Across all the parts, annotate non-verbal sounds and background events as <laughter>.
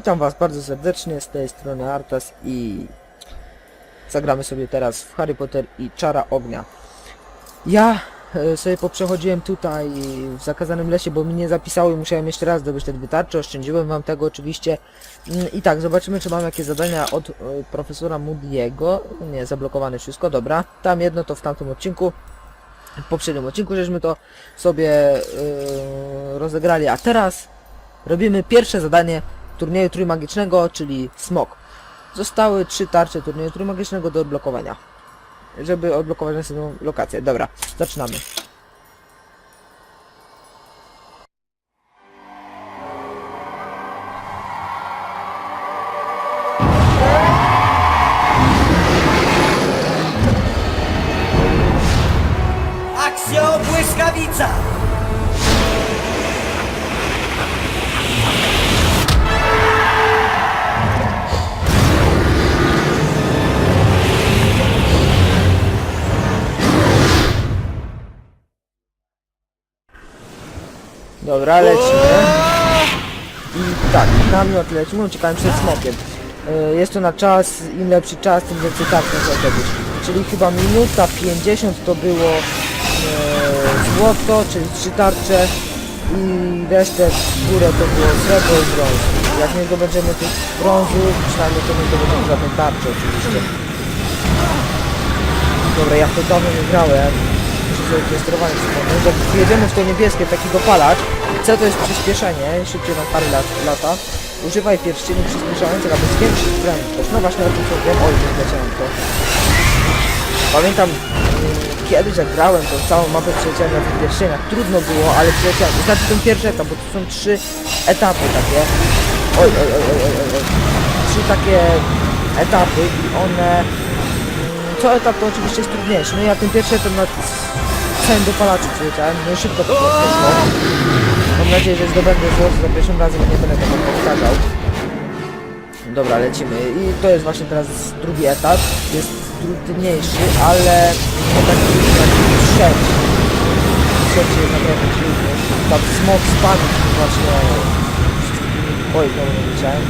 Witam was bardzo serdecznie, z tej strony Artas i zagramy sobie teraz w Harry Potter i Czara Ognia. Ja e, sobie poprzechodziłem tutaj w zakazanym lesie, bo mi nie zapisało i musiałem jeszcze raz zdobyć te dwie tarcze, oszczędziłem wam tego oczywiście. Mm, I tak, zobaczymy czy mam jakieś zadania od e, profesora Moody'ego. Nie, zablokowane wszystko, dobra. Tam jedno to w tamtym odcinku. W poprzednim odcinku żeśmy to sobie e, rozegrali, a teraz robimy pierwsze zadanie turnieju trójmagicznego, czyli smok. Zostały trzy tarcze turnieju trójmagicznego do odblokowania. Żeby odblokować następną lokację. Dobra, zaczynamy. Akcjo błyskawica! Dobra, lecimy. I tak, namiot lecimy, uciekałem przed smokiem. E, Jest to na czas, im lepszy czas, tym więcej tarcz można zdobyć. Czyli chyba minuta 50 to było e, złoto, czyli trzy tarcze i resztę w górę to było srebro i brąz. Jak nie zdobędziemy tych brązu, przynajmniej to nie zdobędziemy żadnej tarczy oczywiście. Dobra, ja w to dawno nie grałem. To sterowanie przypomnieć. Jak jedziemy w to niebieskie, taki dopalacz. C to jest przyspieszenie, szybciej nam parę lat, lata. Używaj pierścieni przyspieszających, aby zwiększyć prędkość. No właśnie o tym co wiem. Oj, nie to. Pamiętam mm, kiedyś jak grałem, to całą mapę przeleciałem na tych pierścieniach. Trudno było, ale przeleciałem. To znaczy ten pierwszy etap, bo to są trzy etapy takie. Oj, oj, oj, oj, oj, oj. Trzy takie etapy i one co etap to oczywiście jest trudniejszy. No ja ten pierwszy etap na całym dopalaczu przyleciałem, no i szybko to poszło. Mam nadzieję, że zdobędę złoto za pierwszym razem, nie będę tego powtarzał. Dobra, lecimy. I to jest właśnie teraz drugi etap. Jest trudniejszy, ale taki, taki trzeci. Trzeci jest naprawdę trudny. Tam smok spadł właśnie... Oj, znowu nie wiedziałem.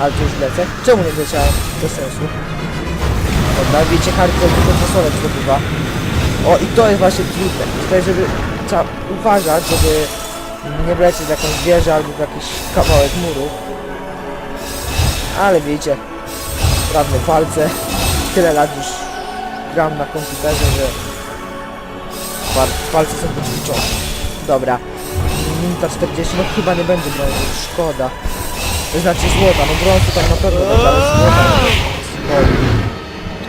Ale to już lecę. Czemu nie wiedziałem? Bez sensu. Dobra, wiecie, hardcore dużo fasolek. O, i to jest właśnie trudne. Tutaj, żeby trzeba uważać, żeby nie wlecieć w jakąś wieżę albo w jakiś kawałek muru. Ale wiecie, sprawne palce. Tyle lat już gram na komputerze, że palce są poćwiczone. Dobra. Minuta 40, no chyba nie będzie brązu, szkoda. To znaczy złota, no brązu tam na pewno ale złota...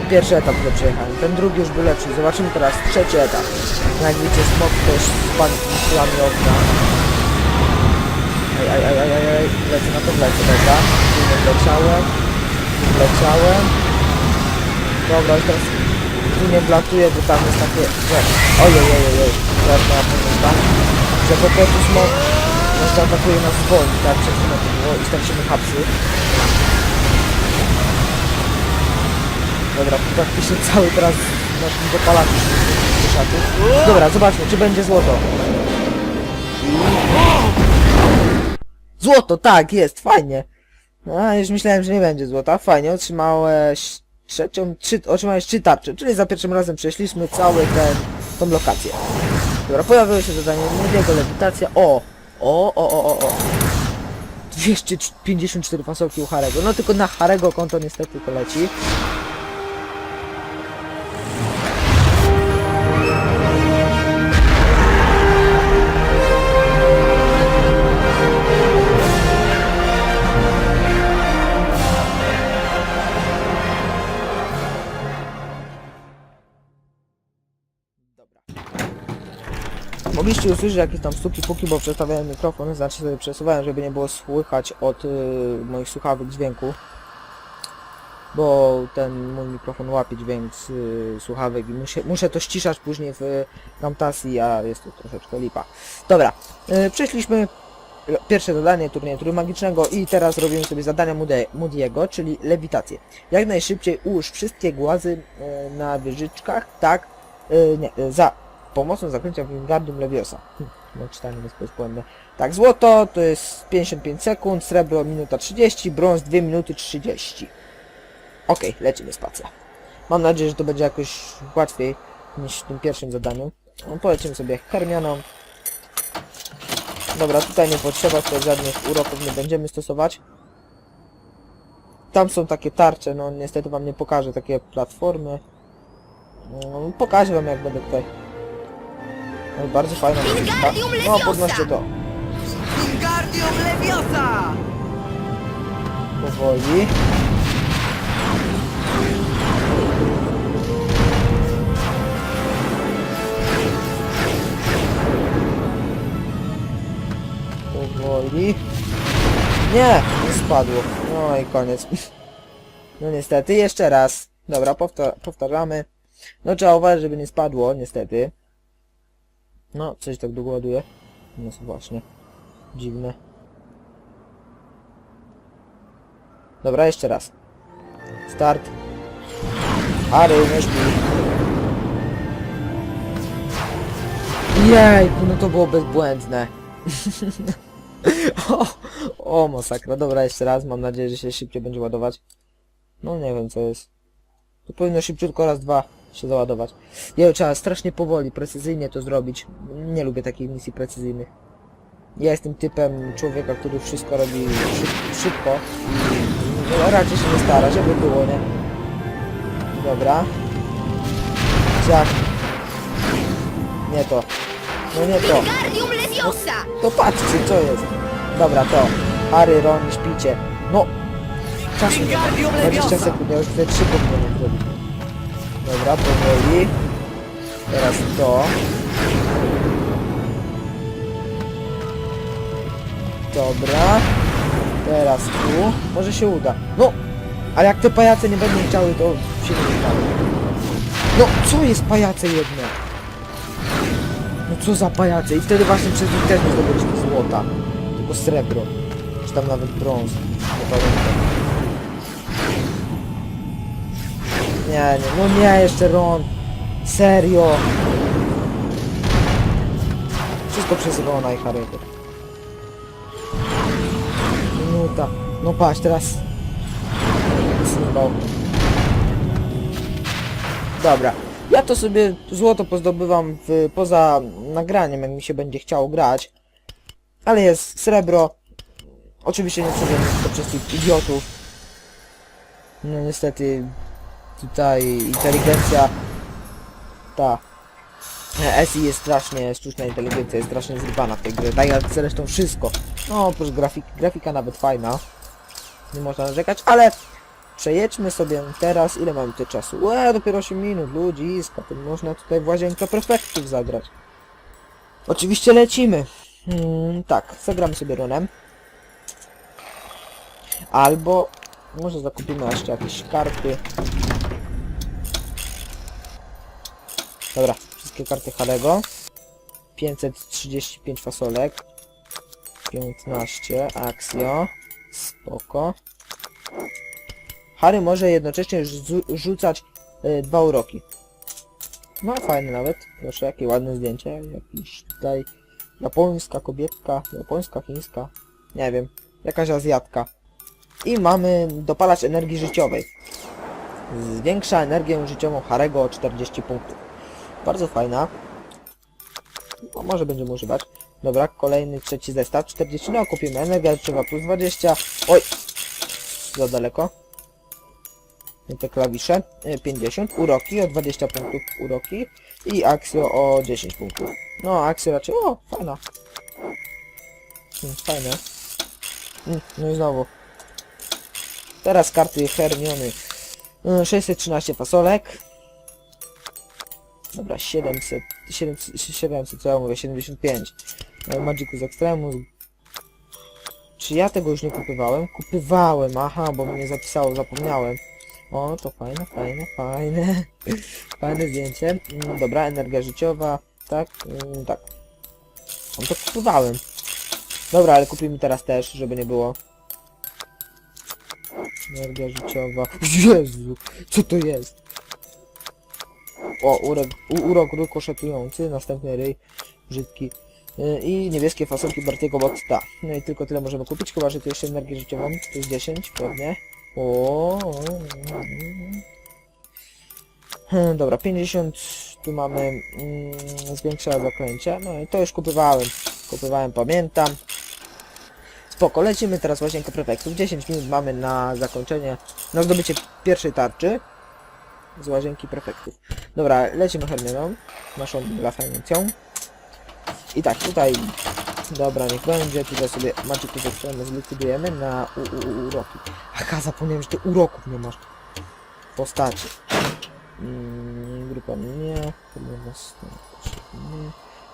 Pierwszy etap źle przejechałem, ten drugi już był lepszy. Zobaczymy teraz trzeci etap. No Jak widzicie, smok też spadł z kulami ognia. Aj, aj, aj, aj, aj, lecę na to, lecę, dobra. Wleciałem, tu wleciałem. Dobra, już teraz tu nie wlatuję, bo tam jest takie. Ojej, ojej, ojej, teraz moja pomyłka. Że po prostu smok nas zaatakuje nas wolno, tak przed chwilą to było i stracimy hapsy. Dobra, praktycznie cały teraz na tym dopalaczu się szatów. Dobra, zobaczmy, czy będzie złoto. Złoto, tak, jest, fajnie. No, już myślałem, że nie będzie złota. Fajnie, otrzymałeś trzecią, trzy, otrzymałeś trzy tarcze, czyli za pierwszym razem przeszliśmy cały ten, tą lokację. Dobra, pojawiło się zadanie młodziego, lewitacja. O! O, o, o, o, o. 254 fasolki u Harego. No tylko na Harego konto niestety to leci. Mogliście usłyszeć jakieś tam stuki puki, bo przestawiałem mikrofon, znaczy sobie przesuwałem, żeby nie było słychać od y, moich słuchawek dźwięku. Bo ten mój mikrofon łapie dźwięk z y, słuchawek i muszę, muszę to ściszać później w Camtasia, a jest to troszeczkę lipa. Dobra, y, przeszliśmy pierwsze zadanie turnieju trójmagicznego i teraz robimy sobie zadania Moody- Moody'ego, czyli lewitację. Jak najszybciej ułóż wszystkie głazy y, na wieżyczkach, tak, y, nie, y, za pomocą zaklęcia Wingardium Leviosa. Hm, no czytanie jest bezbłędne. Tak, złoto to jest 55 sekund, srebro minuta 30, brąz 2 minuty 30. Okej, lecimy spacja. Mam nadzieję, że to będzie jakoś łatwiej niż w tym pierwszym zadaniu. No, polecimy sobie hermioną. Dobra, tutaj nie potrzeba, tutaj żadnych uroków nie będziemy stosować. Tam są takie tarcze, no niestety wam nie pokażę, takie platformy. No, pokażę wam jak będę tutaj. No, bardzo fajna. Wingardium No, podnoście to. Wingardium Leviosa! Powoli. Powoli. Nie! Nie spadło. No i koniec. No niestety, jeszcze raz. Dobra, powta powtarzamy. No trzeba uważać, żeby nie spadło, niestety. No, coś tak długo ładuje. No właśnie. Dziwne. Dobra, jeszcze raz. Start. Harry, nie śpi. Jejku, no to było bezbłędne. <laughs> o, o, masakra. Dobra, jeszcze raz. Mam nadzieję, że się szybciej będzie ładować. No nie wiem, co jest. To powinno szybciutko raz, dwa się załadować. Nie, trzeba strasznie powoli, precyzyjnie to zrobić. Nie lubię takich misji precyzyjnych. Ja jestem typem człowieka, który wszystko robi szyb szybko. No, raczej się nie stara, żeby było, nie? Dobra. Ciach. Nie to. No nie to. Leviosa! To patrzcie, co jest. Dobra, to. Harry, Ron, śpicie. No. Czasu nie ma. Wingardium 20 Leviosa! sekund, ja już te 3 powinienem zrobić. Dobra, powoli. Teraz to. Dobra. Teraz tu. Może się uda. No! A jak te pajace nie będą chciały, to się nie uda. No, co jest pajace jedne? No co za pajace? I wtedy właśnie przez nich też nie złota. Tylko srebro. Czy tam nawet brąz. Nie pamiętam. Nie, nie, no nie, jeszcze Ron. Serio. Wszystko przez Rona i Harry'ego. Minuta. No patrz, teraz... Dobra. Ja to sobie złoto pozdobywam w, poza nagraniem, jak mi się będzie chciało grać. Ale jest srebro. Oczywiście nie zrobić to przez tych idiotów. No niestety tutaj inteligencja ta SI jest strasznie, sztuczna inteligencja jest strasznie zrywana w tej grze, tak zresztą wszystko. No oprócz grafik, grafika nawet fajna, nie można narzekać, ale przejedźmy sobie teraz, ile mamy tutaj czasu? Łe, dopiero 8 minut, ludziska, to można tutaj w łazienkę prefektów zagrać. Oczywiście lecimy. Hmm, tak, zagramy sobie Ronem. Albo może zakupimy jeszcze jakieś karty. Dobra, wszystkie karty Harego. 535 fasolek. 15 Axio. Spoko. Harry może jednocześnie rzu- rzucać y, dwa uroki. No fajne nawet. Proszę, jakie ładne zdjęcie. Jakiś tutaj japońska kobietka, japońska, chińska. Nie wiem. Jakaś azjatka. I mamy dopalacz energii życiowej. Zwiększa energię życiową Harego o 40 punktów. Bardzo fajna. No, może będziemy używać. Dobra, kolejny, trzeci zestaw. 40, no kupimy. Energia życiowa plus 20. Oj! Za daleko. I te klawisze. Y, 50. Uroki o 20 punktów uroki. I Axio o 10 punktów. No, Axio raczej... O, fajna. Hmm, fajne. Mm, no i znowu. Teraz karty Hermiony. Y, 613 fasolek. Dobra, 700, 700, 700, co ja mówię, 75. E, Magicus Extremus. Czy ja tego już nie kupywałem? Kupywałem, aha, bo mnie zapisało, zapomniałem. O, to fajne, fajne, fajne. <laughs> Fajne zdjęcie. Mm, Dobra, energia życiowa. Tak, mm, tak. No to kupywałem. Dobra, ale kupimy teraz też, żeby nie było. Energia życiowa. <laughs> Jezu, co to jest? O, urok, u, urok rykoszetujący, następny ryj, brzydki. Y, I niebieskie fasolki Bartiego Botta. No i tylko tyle możemy kupić, chyba że tu jeszcze energię życiową. To jest 10 pewnie. O. Hmm, dobra, 50 tu mamy mm, zwiększone zaklęcia. No i to już kupywałem. Kupywałem, pamiętam. Spoko, lecimy teraz łazienkę prefektów. 10 minut mamy na zakończenie, na zdobycie pierwszej tarczy z łazienki prefektów. Dobra, lecimy Hermioną, naszą lafenicją. I tak, tutaj, dobra, niech będzie, tutaj sobie Magicus Extreme zlikwidujemy na u, u, uroki. Aha, zapomniałem, że ty uroków nie masz w postaci. Mm, grupa nie, nie.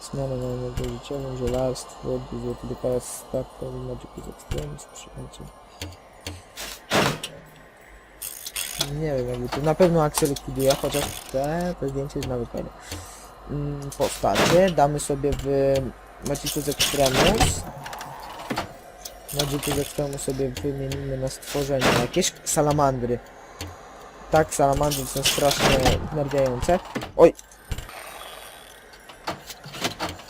Zmiana na energię życiową, żelarstwo, biblioteka, startowy, Magicus Extreme, Nie wiem, jakby to na pewno akcję likwiduje, chociaż te, to zdjęcie jest nawet fajne. Mm, postacie, damy sobie w Magicus Extremus. Magicus Extremus sobie wymienimy na stworzenie jakieś salamandry. Tak, salamandry są strasznie wnerwiające. Oj!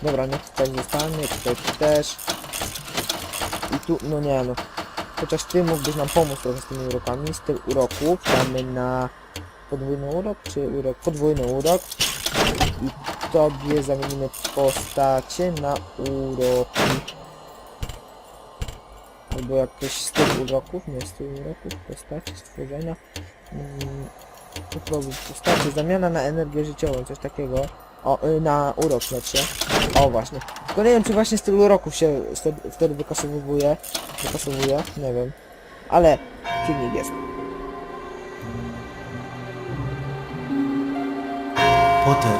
Dobra, niech tutaj zostanie, tutaj też. I tu, no nie no. Chociaż ty mógłbyś nam pomóc trochę z tymi urokami. Z tych uroków na podwójny urok, czy urok? Podwójny urok. I tobie zamienimy postacie na uroki. Albo jakoś z tych uroków, nie z tych uroków, postacie, stworzenia. Mm, Uprogu postacie, zamiana na energię życiową, coś takiego. O, y, na urok znaczy. O właśnie. Tylko nie wiem czy właśnie z tylu uroków się wtedy, wtedy wykasowuje. Wykasowuje, nie wiem. Ale filmik jest. Potter,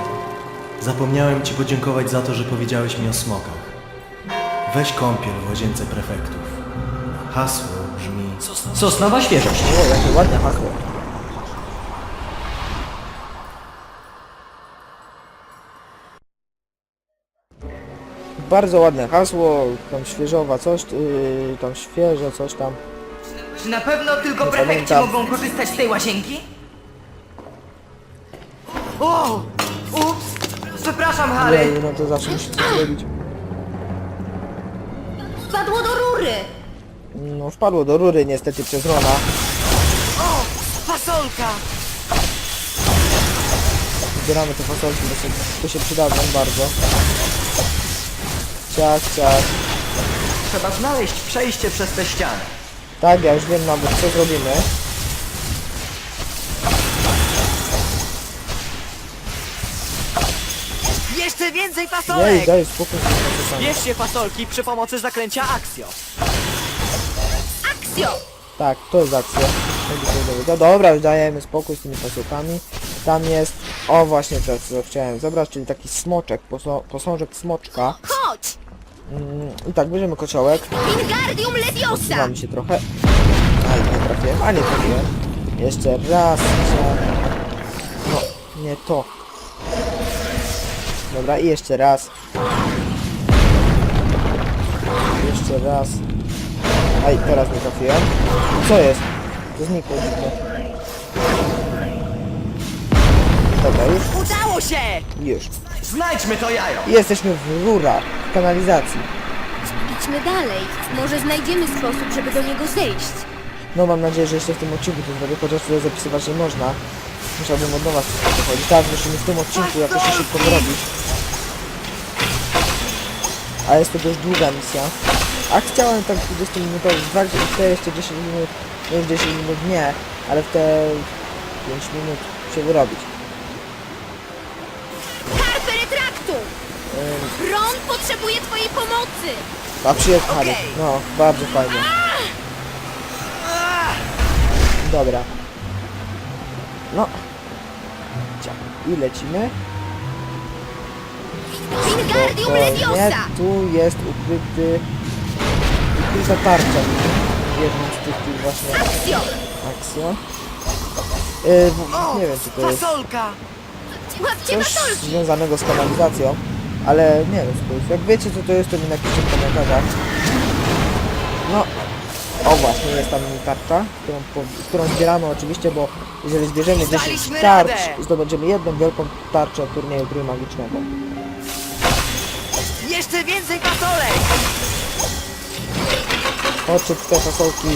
zapomniałem Ci podziękować za to, że powiedziałeś mi o smokach. Weź kąpiel w łazience prefektów. Hasło brzmi... Sosnowa świeżość. O, jakie ładne hasło. Bardzo ładne hasło, tam świeżowa coś, yy, tam świeże coś tam. Czy na pewno tylko Nie prefekci pamiętam. mogą korzystać z tej łazienki? O! Ups! Przepraszam, Harry! Jej, no to zawsze musi coś zrobić. Wpadło do rury! No wpadło do rury niestety przez Rona. O! Fasolka! Zbieramy te fasolki, bo się, to się przydadzą bardzo. Ciach, ciach. Trzeba znaleźć przejście przez tę ścianę. Tak, ja już wiem nawet co zrobimy. Jeszcze więcej Jej, fasolek! daj spokój. Bierzcie fasolki przy pomocy zaklęcia Axio. Akcjo! Tak, to jest akcja. No dobra, już dajemy spokój z tymi fasolkami. Tam jest, o właśnie to co chciałem zebrać, czyli taki smoczek, posążek smoczka. Chodź! Mm, I tak, bierzemy kociołek, Wingardium Leviosa! Trzymamy się trochę. Aj, nie trafiłem, a nie trafiłem. Jeszcze raz. No, nie to. Dobra, i jeszcze raz. Jeszcze raz. Aj, teraz nie trafiłem. Co jest? To znikło dziwnie. Dobra, już, Udało się! już. Znajdźmy to jajo! Jesteśmy w rurach, w kanalizacji. Idźmy dalej. Może znajdziemy sposób, żeby do niego zejść. No mam nadzieję, że jeszcze w tym odcinku to zrobię, chociaż tutaj zapisywać nie można. Musiałbym od nowa wszystko przechodzić. Tak, musimy w tym odcinku jakoś się szybko wyrobić. A jest to dość długa misja. A chciałem tak 20 minutowy, w te jeszcze 10 minut, nie w 10 minut nie, ale w te 5 minut się wyrobić. Ron potrzebuje twojej pomocy! a. Okej. No, bardzo fajnie. Dobra. No. Ciach. I lecimy. Wingardium Nie, Leviosa! tu jest ukryty... Ukryta tarcza. W jednym z tych, tych właśnie Akcjo! akcją. Yy, w- O! nie wiem czy to jest Fasolka! Łapcie coś fasolki! związanego z kanalizacją, ale nie to jest. Jak wiecie co to jest, to mi napiszcie w komentarzach. No, o właśnie, jest tam tarcza, którą, po, którą zbieramy oczywiście, bo jeżeli zbierzemy 10 Daliśmy tarcz, zdobędziemy jedną wielką tarczę turnieju trójmagicznego. Jeszcze więcej fasolek! Chodźcie tutaj fasolki.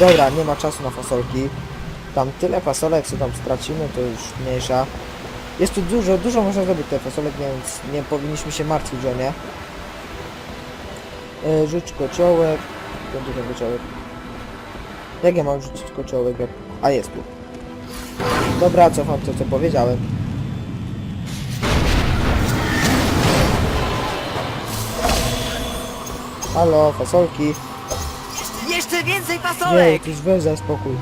Dobra, nie ma czasu na fasolki. Tam tyle fasolek, co tam stracimy, to już mniejsza. Jest tu dużo, dużo można zrobić te fasolek, więc nie powinniśmy się martwić o nie. E, rzuć kociołek. Ten kociołek. Jak ja mam rzucić kociołek? A jest tu. Dobra, cofam to co powiedziałem. Halo, fasolki. Jeszcze więcej Nie, fasolek! już weź za spokój.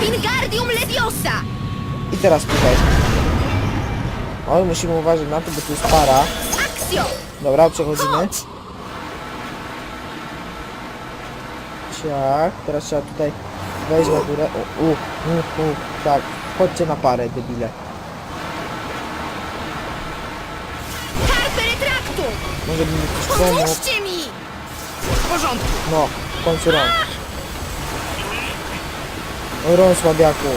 Wingardium Leviosa! I teraz tutaj. Oj, musimy uważać na to, bo tu jest para. Dobra, przechodzimy. Ciach, teraz trzeba tutaj wejść na górę. U, u, u, u. Tak, chodźcie na parę, debile. Może mi ktoś. Pomóżcie mi! W porządku! No, w końcu rąk. O, rąk słabiaku.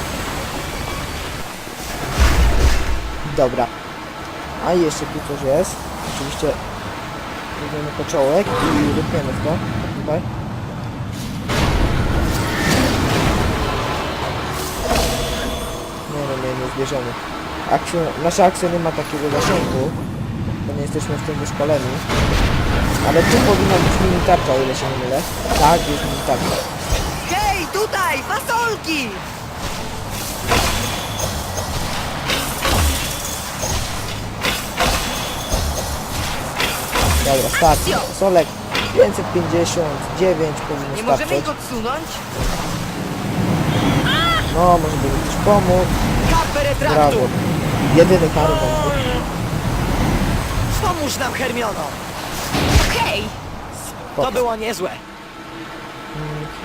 Dobra. A jeszcze tu coś jest. Oczywiście weźmiemy kociołek i rypniemy w to. Tutaj. Nie no, nie, nie zbierzemy. Akcjo, nasza akcja nie ma takiego zasięgu, bo nie jesteśmy w tym wyszkoleni. Ale tu powinna być mini tarcza, o ile się nie mylę. Tak, jest mini tarcza. Hej, tutaj! Fasolki! Dobra, starczy. Solek 559 powinno Nie możemy starczyć. ich odsunąć? No, może by mi ktoś pomógł. Kapę Brawo. retraktu! Jedyny karbon. Pomóż nam, Hermiono! Okej! To było niezłe.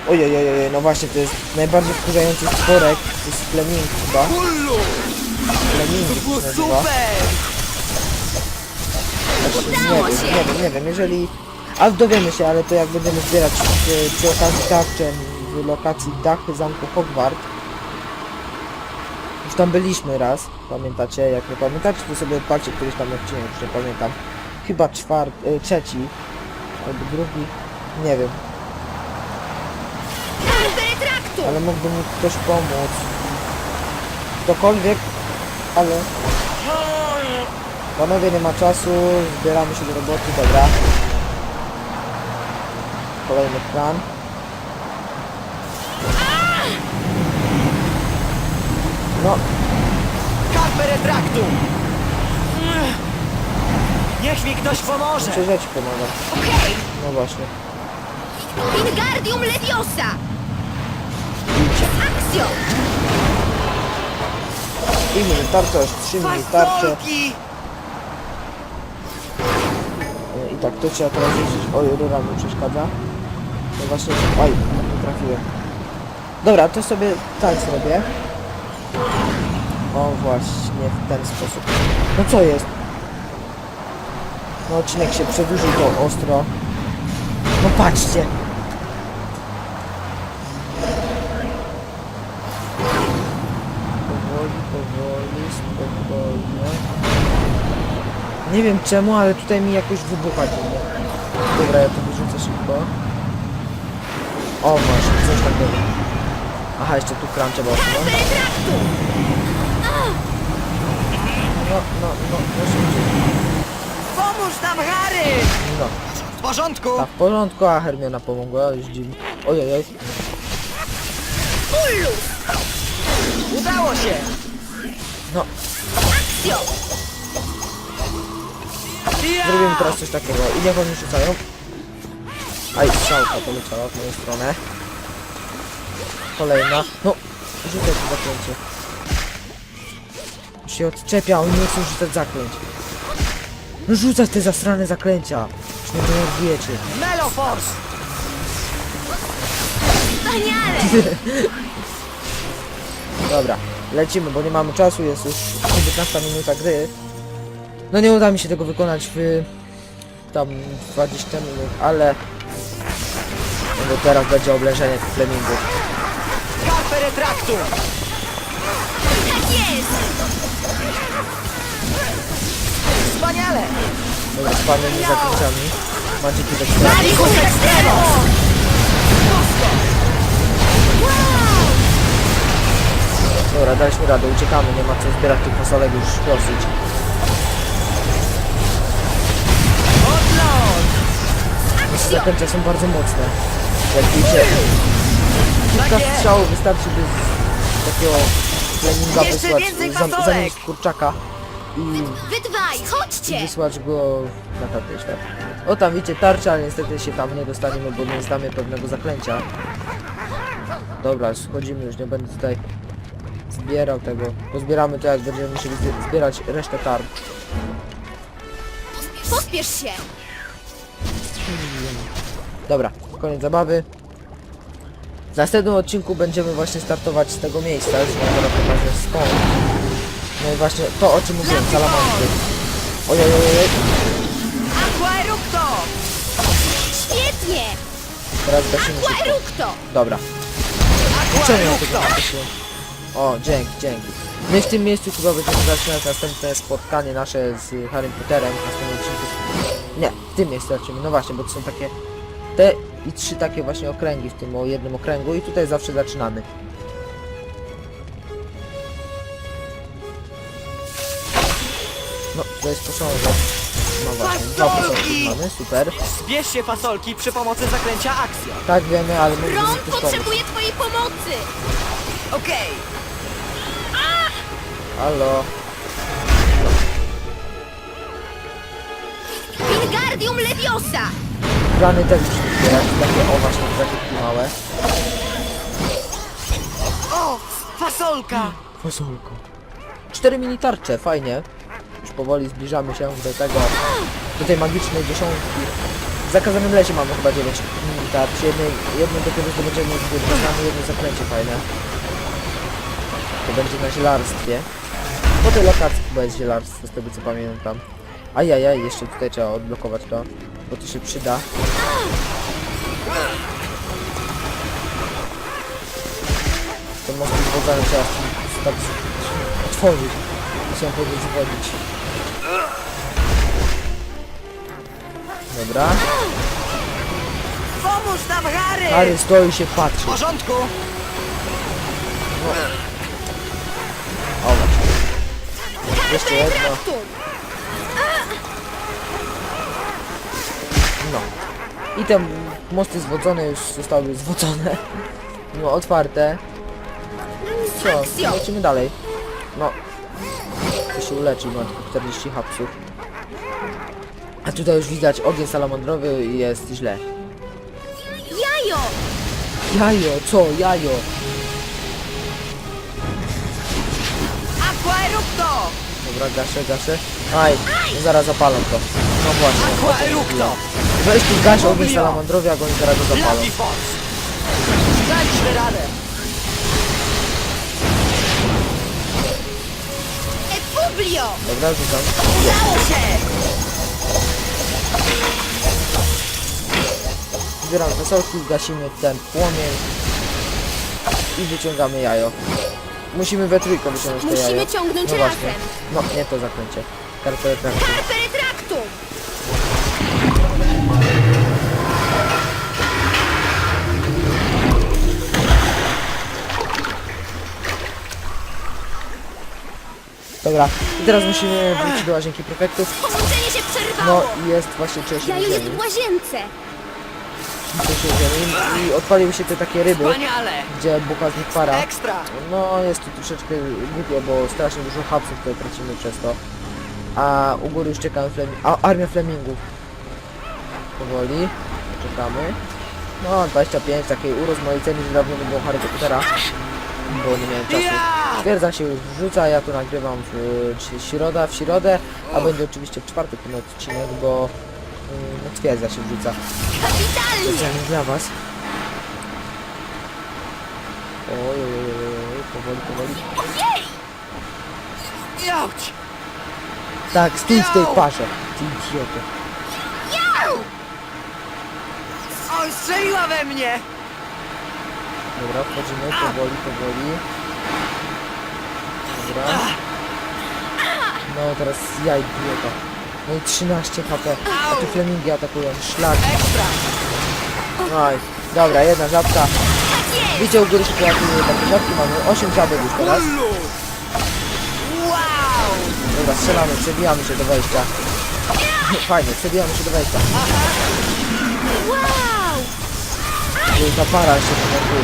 Ojej, ojej, ojej, no właśnie, to jest najbardziej wkurzający stworek. To jest Fleming chyba. Fleming To się było nazywa. super! Nie Udało wiem, się. nie wiem, nie wiem, jeżeli... A dowiemy się, ale to jak będziemy zbierać przy, przy okazji tarczę w lokacji Dachy Zamku Hogwart. Już tam byliśmy raz, pamiętacie? Jak nie pamiętacie, to sobie odpalcie któryś tam odcinek, już nie pamiętam. Chyba czwarty, y, trzeci, albo drugi, nie wiem. Ale mógłby mi ktoś pomóc. Ktokolwiek, ale... Panowie, nie ma czasu, zbieramy się do roboty, dobra. Kolejny plan. No, Kapę retraktu! Niech mi ktoś pomoże! muszę rzeczy pomagam. Okej! No właśnie. Wingardium Leviosa! Akcjo! I mini tarcza, już trzy mini tarcze. Fasolki! Tak, to trzeba teraz jeździć. Oj, rura mi przeszkadza. No właśnie, oj, nie trafiłem. Dobra, to sobie tak zrobię. O, właśnie, w ten sposób. No co jest? No odcinek się przedłużył to ostro. No patrzcie. Powoli, powoli, spokojnie. Nie wiem czemu, ale tutaj mi jakoś wybucha. Dobra, ja to wyrzucę szybko. O właśnie, coś takiego. Aha, jeszcze tu kram trzeba retractum! No, no, no, no szybciej. Pomóż nam, Harry! No, W porządku! tak, w porządku, a Hermiona pomogła, już dziwnie. Ojej! Udało się! No, Akcjo! Zrobimy teraz coś takiego. I niech oni rzucają. Aj, strzałka poleciała w moją stronę. Kolejna. No, rzucaj to zaklęcie. Już się odczepia, oni nie chcą rzucać zaklęć. No rzucać te zasrane zaklęcia. Już mnie denerwujecie. Meloforce! Wspaniale! <laughs> Dobra, lecimy, bo nie mamy czasu, jest już 19 minuta gry. No nie uda mi się tego wykonać w tam 20 minut, ale no bo teraz będzie oblężenie tych flemingów. Kapę retraktu! Tak jest! Wspaniale! Dobra, spalnymi zaklęciami. Macie tu tak Malikus Extremos! Dobra, daliśmy radę, uciekamy, nie ma co zbierać tych fasolek już dosyć. Zaklęcia są bardzo mocne. Jak wiecie, kilka strzałów wystarczy, by z takiego flaminga Jeszcze wysłać, fasolek. zamienić w kurczaka i Wy dwaj, chodźcie! wysłać go na tamten świat. O tam widzicie tarcza, ale niestety się tam nie dostaniemy, bo nie znamy pewnego zaklęcia. Dobra, schodzimy już, nie będę tutaj zbierał tego. Pozbieramy to jak będziemy musieli zbie- zbierać resztę tarcz. Pospiesz się! Dobra, koniec zabawy. W następnym odcinku będziemy właśnie startować z tego miejsca, wam teraz pokażę skąd. No i właśnie to o czym mówiłem, salamandry. Ojej, ojej, ojej. Świetnie! teraz gasimy szybko. Dobra, czemu ja tego? O, dzięki, dzięki. My w tym miejscu chyba będziemy zaczynać następne spotkanie nasze z Harry Potterem w następnym odcinku. Nie, w tym miejscu lecimy, no właśnie, bo to są takie te i trzy takie właśnie okręgi w tym o jednym okręgu i tutaj zawsze zaczynamy. No, to jest posążek. No właśnie, dwa posążki mamy, super. Zbierz się fasolki przy pomocy zaklęcia Axio. Tak wiemy, ale mógłbym Ron pomóc. potrzebuje twojej pomocy! Okej. Halo. Wingardium Leviosa! Plany też zbierać, takie o właśnie, takie małe. O! Fasolka! Fasolko. Cztery mini tarcze, fajnie. Już powoli zbliżamy się do tego, do tej magicznej dziesiątki. W zakazanym lesie mamy chyba 9 mini tarcz. Jednej, jedną dopiero zdobędziemy, gdy mamy jedno zaklęcie fajne. To będzie na zielarstwie. Po tej lokacji chyba jest zielarstwo, z tego co pamiętam. Ajajaj, jeszcze tutaj trzeba odblokować to, bo to się przyda. To most zwodzony trzeba tak otworzyć. Chciałem powiedzieć zwodzić. Dobra. Pomóż nam, Harry! Harry stoi się W patrzy. porządku! O właśnie. Jeszcze jedno. No. I te mosty zwodzone już zostały zwodzone. No, otwarte. Co? Lecimy dalej. No. To się uleczył, ma tylko 40 hapsów. A tutaj już widać ogień salamandrowy i jest źle. Jajo! Jajo, co? Jajo. Dobra, gaszę, gaszę. Aj, no zaraz zapalam to. No właśnie. Weź tu gaś ogień salamandrowy, a oni zaraz go zapalą. Daliśmy radę! Epublio! Dobra, rzucam. Udało się! Zbieram wesołki, gasimy ten płomień i wyciągamy jajo. Musimy we trójkę wyciągnąć to Musimy jajo. ciągnąć no właśnie. razem. No, nie to zaklęcie. Karpę traktu. Carpere Traktum! Dobra, i teraz musimy wrócić do łazienki prefektów. Połączenie się No przerwało! i jest właśnie trzeci Jajo jest w łazience! Ziemi i odpaliły się te takie ryby, gdzie buka z nich para. No jest to troszeczkę głupio, bo strasznie dużo hapsów tutaj tracimy przez to. A u góry już czekamy flemi a, armia flemingów. Powoli. Czekamy. No 25 takiej urozmaiceni, że dawno nie było Harry Pottera. Bo nie miałem czasu. Twierdza się już wrzuca, ja tu nagrywam w środa, w środę, a będzie oczywiście w czwartek ten odcinek, bo no, twierdza się wrzuca. Kapitalnie! Specjalnie dla was. Oj, oj, oj, oj, powoli, powoli. Tak, stój w tej parze, ty idioto. Oj, strzeliła we mnie! Dobra, wchodzimy powoli, powoli. Dobra. No teraz ja idiota. No i 13 HP. A tu flemingi atakują. Szlak. Oj, dobra, jedna żabka. Widział u góry się pojawiły takie żabki, mamy 8 żabek już teraz. Dobra, strzelamy, przebijamy się do wejścia. Fajnie, przebijamy się do wejścia. Wow! Wielka para się pokazuje.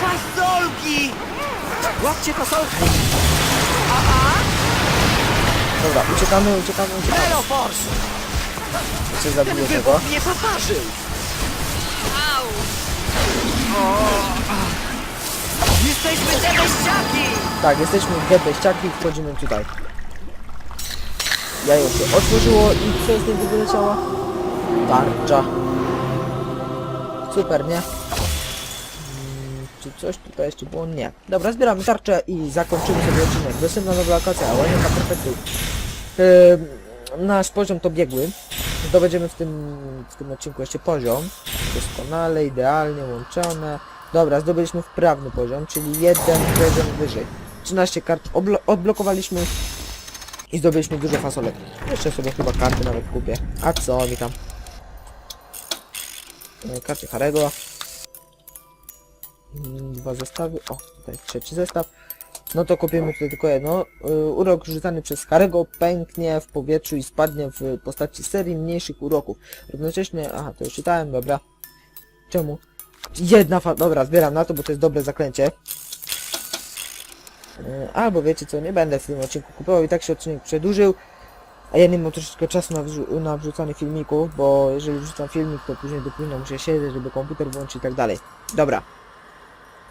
Fasolki! Łapcie fasolki! Dobra, uciekamy, uciekamy, uciekamy. Zero force! Czy zabiję tego? Mnie poparzył! Au! Jesteśmy te beściaki! Tak, jesteśmy w Gebeściaki i wchodzimy tutaj. Jajo się otworzyło i co z niego wyleciała? Tarcza. Super, nie? Mm, Czy coś tutaj jeszcze było? Nie. Dobra, zbieramy tarczę i zakończymy sobie odcinek. Dostępna nowa lokacja, łazienka perfektu. Nasz poziom to biegły. Zdobędziemy w tym, w tym odcinku jeszcze poziom. Doskonale, idealnie łączone. Dobra, zdobyliśmy wprawny poziom, czyli jeden poziom wyżej. 13 kart odblokowaliśmy i zdobyliśmy dużo fasolek. Jeszcze sobie chyba karty nawet kupię. A co mi tam? E, Karty Harego. Mm, Dwa zestawy. O, tutaj trzeci zestaw. No to kupimy tutaj tylko jedno. Y, Urok rzucany przez Harego pęknie w powietrzu i spadnie w postaci serii mniejszych uroków. Równocześnie... Aha, to już czytałem, dobra. Czemu? Jedna fa... Dobra, zbieram na to, bo to jest dobre zaklęcie. E, Albo wiecie co, nie będę w tym odcinku kupował i tak się odcinek przedłużył. A ja nie mam troszeczkę czasu na, wrzu- na wrzucanie filmików, bo jeżeli wrzucam filmik, to później do muszę siedzieć, żeby komputer włączyć i tak dalej. Dobra.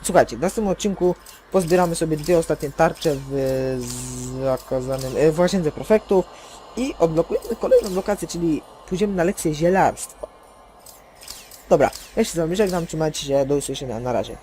Słuchajcie, w następnym odcinku pozbieramy sobie dwie ostatnie tarcze w zakazanym, e, w łazience prefektów i odblokujemy kolejną lokację, czyli pójdziemy na lekcję zielarstwa. Dobra, ja się z wami żegnam, trzymajcie się, do usłyszenia, na razie.